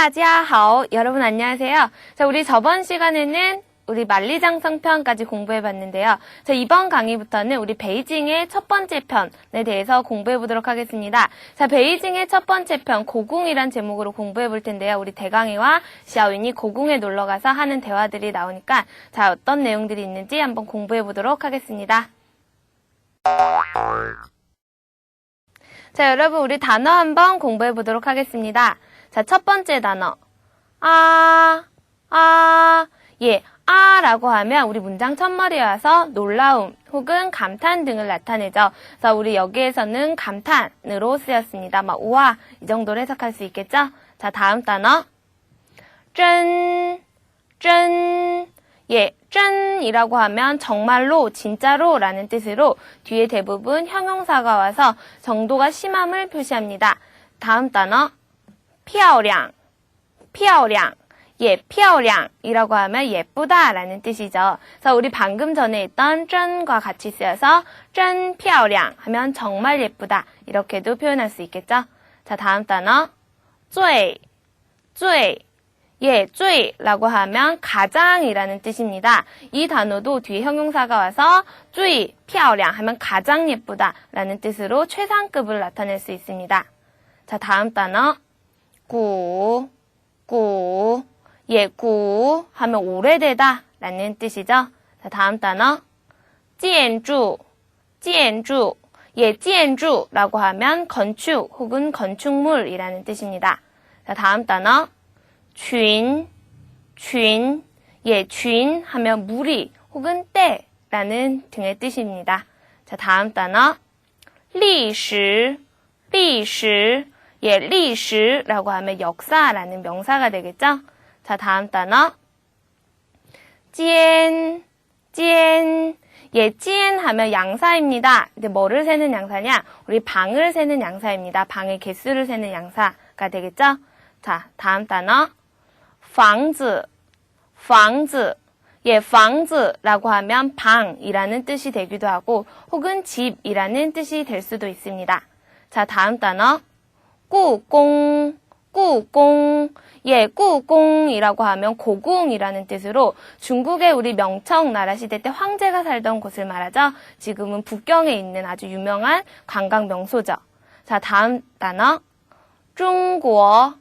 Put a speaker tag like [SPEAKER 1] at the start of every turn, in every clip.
[SPEAKER 1] 다자하오 여러분 안녕하세요. 자, 우리 저번 시간에는 우리 만리장성 편까지 공부해 봤는데요. 자, 이번 강의부터는 우리 베이징의 첫 번째 편에 대해서 공부해 보도록 하겠습니다. 자, 베이징의 첫 번째 편 고궁이란 제목으로 공부해 볼 텐데요. 우리 대강이와 샤오인이 고궁에 놀러 가서 하는 대화들이 나오니까 자, 어떤 내용들이 있는지 한번 공부해 보도록 하겠습니다. 자, 여러분, 우리 단어 한번 공부해 보도록 하겠습니다. 자, 첫 번째 단어. 아, 아, 예, 아라고 하면 우리 문장 첫머리에 와서 놀라움 혹은 감탄 등을 나타내죠. 그래서 우리 여기에서는 감탄으로 쓰였습니다. 막, 우와, 이 정도로 해석할 수 있겠죠? 자, 다음 단어. 짠, 짠. 예, 짠이라고 하면 정말로, 진짜로 라는 뜻으로 뒤에 대부분 형용사가 와서 정도가 심함을 표시합니다. 다음 단어, 피아오량, 피아오량. 예, 피아오량이라고 하면 예쁘다 라는 뜻이죠. 그래서 우리 방금 전에 했던 짠과 같이 쓰여서 짠 피아오량 하면 정말 예쁘다 이렇게도 표현할 수 있겠죠. 자, 다음 단어, 쪼이, 쪼이. 예, 쭈이라고 하면 가장이라는 뜻입니다. 이 단어도 뒤에 형용사가 와서 쭈이, 피아오량 하면 가장 예쁘다라는 뜻으로 최상급을 나타낼 수 있습니다. 자, 다음 단어 구, 구, 예, 구 하면 오래되다라는 뜻이죠. 자, 다음 단어 지엔주, 지엔주, 예, 지엔주라고 하면 건축 혹은 건축물이라는 뜻입니다. 자, 다음 단어 쥔, 쥔, 예, 쥔 하면 무리 혹은 때라는 등의 뜻입니다. 자, 다음 단어. 리시, 리시, 예, 리시라고 하면 역사라는 명사가 되겠죠? 자, 다음 단어. 찐, 찐. 예, 찐 하면 양사입니다. 근데 뭐를 세는 양사냐? 우리 방을 세는 양사입니다. 방의 개수를 세는 양사가 되겠죠? 자, 다음 단어. 房子, 房子. 예, 房子라고 하면 방이라는 뜻이 되기도 하고 혹은 집이라는 뜻이 될 수도 있습니다. 자, 다음 단어. 故宫, 故宫. 예, 故宫이라고 하면 고궁이라는 뜻으로 중국의 우리 명청 나라 시대 때 황제가 살던 곳을 말하죠. 지금은 북경에 있는 아주 유명한 관광 명소죠. 자, 다음 단어. 中国,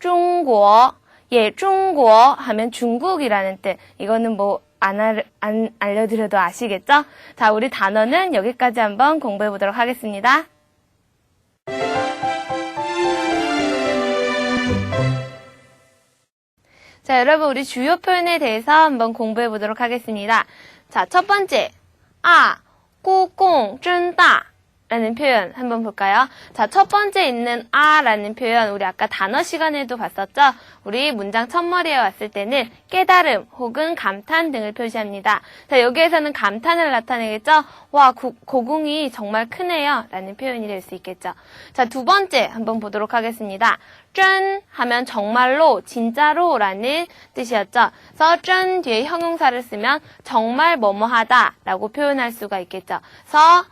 [SPEAKER 1] 中国. 예, 中国 하면 중국이라는 뜻. 이거는 뭐, 안, 알, 안 알려드려도 아시겠죠? 자, 우리 단어는 여기까지 한번 공부해 보도록 하겠습니다. 자, 여러분, 우리 주요 표현에 대해서 한번 공부해 보도록 하겠습니다. 자, 첫 번째. 아, 꼬꽁, 쩐다. 라는 표현 한번 볼까요? 자, 첫 번째 있는 아 라는 표현 우리 아까 단어 시간에도 봤었죠? 우리 문장 첫머리에 왔을 때는 깨달음 혹은 감탄 등을 표시합니다. 자, 여기에서는 감탄을 나타내겠죠? 와, 고, 고궁이 정말 크네요. 라는 표현이 될 수 있겠죠. 자, 두 번째 한번 보도록 하겠습니다. 쩐 하면 정말로, 진짜로 라는 뜻이었죠. 그래서 쩐 뒤에 형용사를 쓰면 정말 뭐뭐하다 라고 표현할 수가 있겠죠. 그래서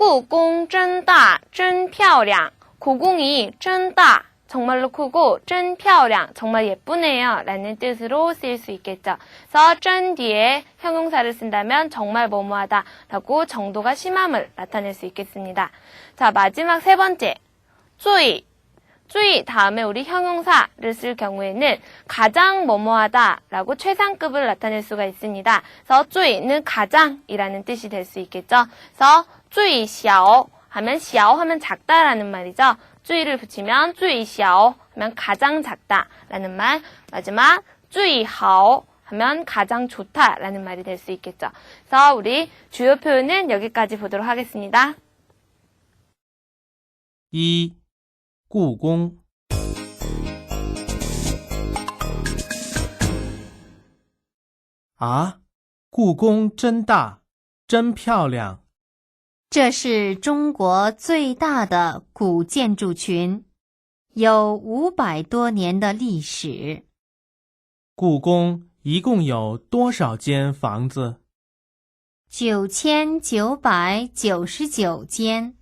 [SPEAKER 1] 故宫真大,真漂亮. 고궁이 真大, 정말로 크고 真漂亮, 정말 예쁘네요. 라는 뜻으로 쓰일 수 있겠죠. 그래서 真 뒤에 형용사를 쓴다면 정말 뭐뭐하다 라고 정도가 심함을 나타낼 수 있겠습니다. 자, 마지막 세 번째. 最. 最 다음에 우리 형용사를 쓸 경우에는 가장 뭐뭐하다 라고 최상급을 나타낼 수가 있습니다. 그래서 最는 가장이라는 뜻이 될 수 있겠죠. 그래서 最小 하면 小 하면 작다라는 말이죠. 最를 붙이면 最小 하면 가장 작다라는 말. 마지막 最好 하면 가장 좋다라는 말이 될 수 있겠죠. 그래서 우리 주요 표현은 여기까지 보도록 하겠습니다.
[SPEAKER 2] 一，故宫。啊，故宫真大，真漂亮。
[SPEAKER 3] 这是中国最大的古建筑群，有五百多年的历史。
[SPEAKER 2] 故宫一共有多少间房子？
[SPEAKER 3] 九千九百九十九间。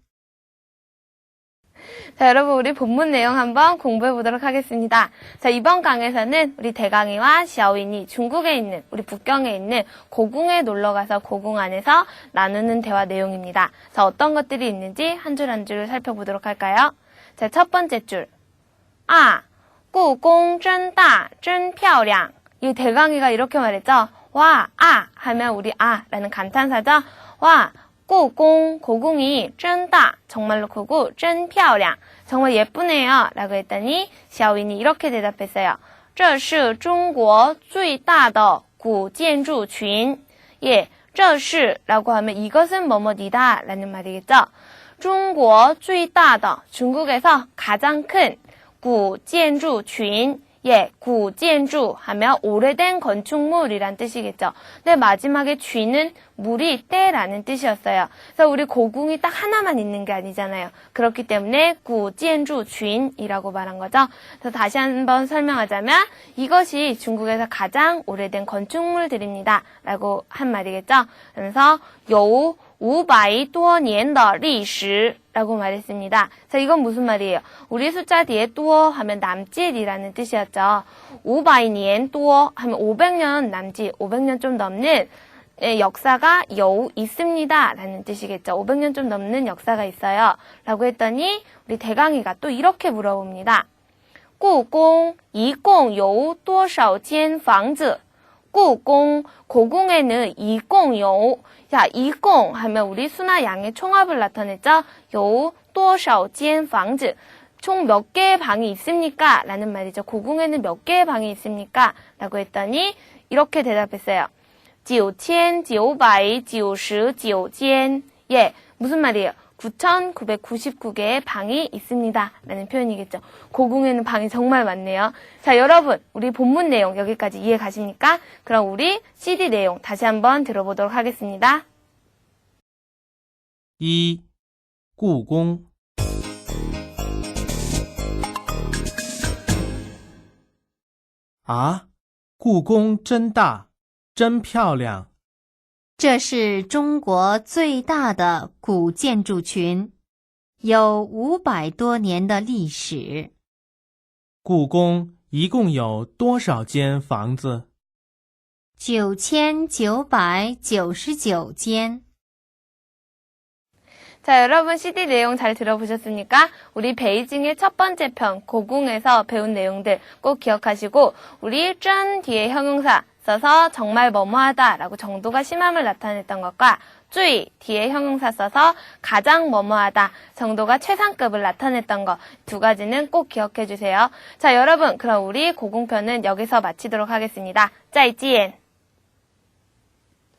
[SPEAKER 1] 자, 여러분 우리 본문 내용 한번 공부해 보도록 하겠습니다. 자, 이번 강에서는 우리 대강이와 샤오인이 중국에 있는 우리 북경에 있는 고궁에 놀러 가서 고궁 안에서 나누는 대화 내용입니다. 자, 어떤 것들이 있는지 한 줄 한 줄 살펴보도록 할까요? 자, 첫 번째 줄. 아, 고궁 쩐다, 쩐漂亮. 이 대강이가 이렇게 말했죠. 와, 아 하면 우리 아라는 감탄사죠. 와, 故宫 고궁이 真大 정말로 크고 真漂亮 정말 예쁘네요 라고 했더니 샤오인이 이렇게 대답했어요. 这是中国最大的古建筑群. 예, 这是 라고 하면 이것은 뭐뭐이다 라는 말이겠죠. 中国最大的 중국에서 가장 큰古建筑群 예, 구, 찐주 하면 오래된 건축물이란 뜻이겠죠. 근데 마지막에 쥐는 물이 때라는 뜻이었어요. 그래서 우리 고궁이 딱 하나만 있는 게 아니잖아요. 그렇기 때문에 구, 찐주, 쥔이라고 말한 거죠. 그래서 다시 한번 설명하자면 이것이 중국에서 가장 오래된 건축물들입니다. 라고 한 말이겠죠. 그래서 여우, 500多年的历史 라고 말했습니다. 자, 이건 무슨 말이에요? 우리 숫자 뒤에 多 하면 남짓이라는 뜻이었죠. 500년 多 하면 500년 남짓, 500년 좀 넘는 예, 역사가 여우 있습니다. 라는 뜻이겠죠. 500년 좀 넘는 역사가 있어요. 라고 했더니 우리 대강이가 또 이렇게 물어봅니다. 故宫一共有多少间房子? 故宫 고궁에는 一共有 자, 一共 하면 우리 수나 양의 총합을 나타냈죠. 有多少间房子? 총 몇 개의 방이 있습니까? 라는 말이죠. 고궁에는 몇 개의 방이 있습니까? 라고 했더니 이렇게 대답했어요. 9,999间. 예, 무슨 말이에요? 9,999개의 방이 있습니다. 라는 표현이겠죠. 고궁에는 방이 정말 많네요. 자, 여러분, 우리 본문 내용 여기까지 이해 가십니까? 그럼 우리 CD 내용 다시 한번 들어보도록 하겠습니다.
[SPEAKER 2] 一、故宫。啊，故宫真大，真漂亮。
[SPEAKER 3] 这是中国最大的古建筑群，有五百多年的历史。
[SPEAKER 2] 故宫一共有多少间房子？
[SPEAKER 3] 九千九百九十九间。
[SPEAKER 1] 자, 여러분 CD 내용 잘 들어보셨습니까? 우리 베이징의 첫 번째 편 고궁에서 배운 내용들 꼭 기억하시고 우리 쩐 뒤에 형용사 써서 정말 뭐뭐하다라고 정도가 심함을 나타냈던 것과 쭈이 뒤에 형용사 써서 가장 뭐뭐하다 정도가 최상급을 나타냈던 것 두 가지는 꼭 기억해 주세요. 자, 여러분 그럼 우리 고궁편은 여기서 마치도록 하겠습니다. 再见.